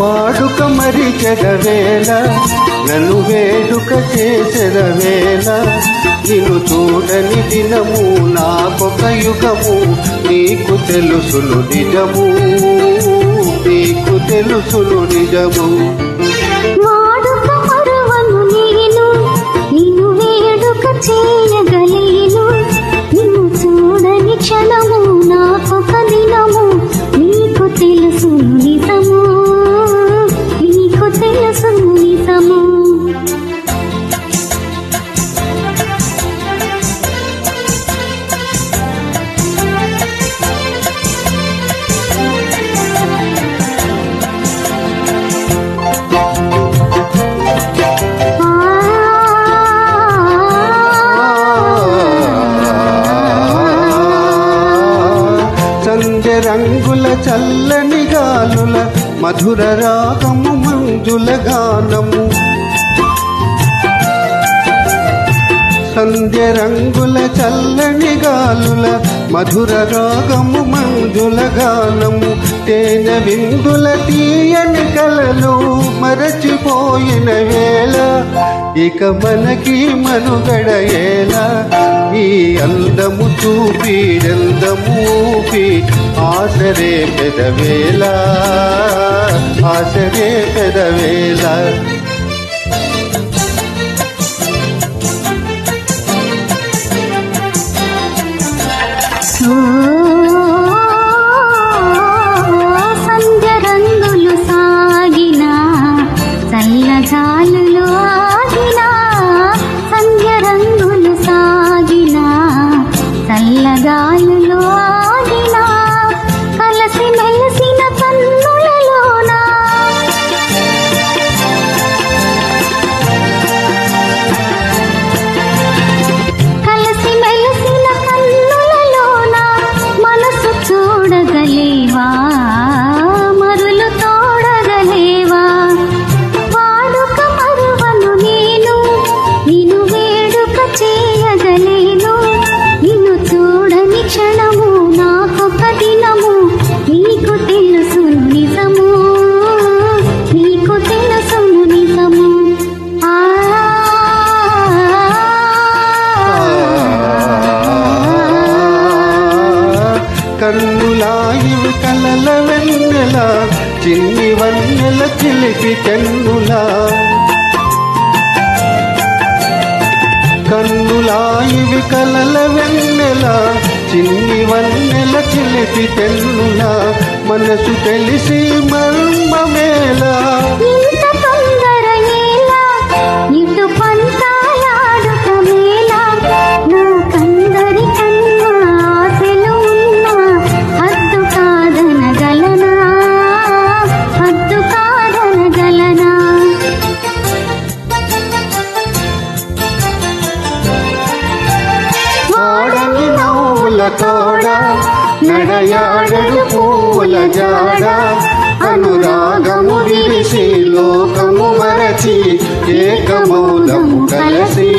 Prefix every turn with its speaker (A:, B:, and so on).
A: వాడుక మరి చెడవేళ నన్ను వేడుక చేసెదవేళ నిన్ను చూడని దినము నాకొక యుగము నీకు తెలుసును నిజము నీకు తెలుసును నిజము.
B: వాడుక మరువను నేను నిన్ను వేడుక చే
A: సంధ్య రంగుల చల్లని గాలుల మధుర రాగము మంజుల గానము. సంధ్య రంగుల చల్లని గాలుల మధుర రాగము మంజుల గానము తేనె విందుల తీయని కలలు మరచిపోయిన వేళ ఇక మనకి మనుగడ ఎలా ఈ అందము చూపి అందమూపి ఊపి ఆసరే పెదవేళ ఆసరే పెదవేళ. కన్నులాయివి వెన్నెల చిన్ని వన్నెల చిలిపి కన్నులా కన్నులాయివి కలల వెన్నెల చిన్ని వన్నెల చిలిపి తెన్నుల మనసు తెలిసి పూల తోడ నడయాడడు పూల జాడ. అనురాగము విలిసి లోకము మరచి ఏకమౌనము ఏకమౌనము కలసి.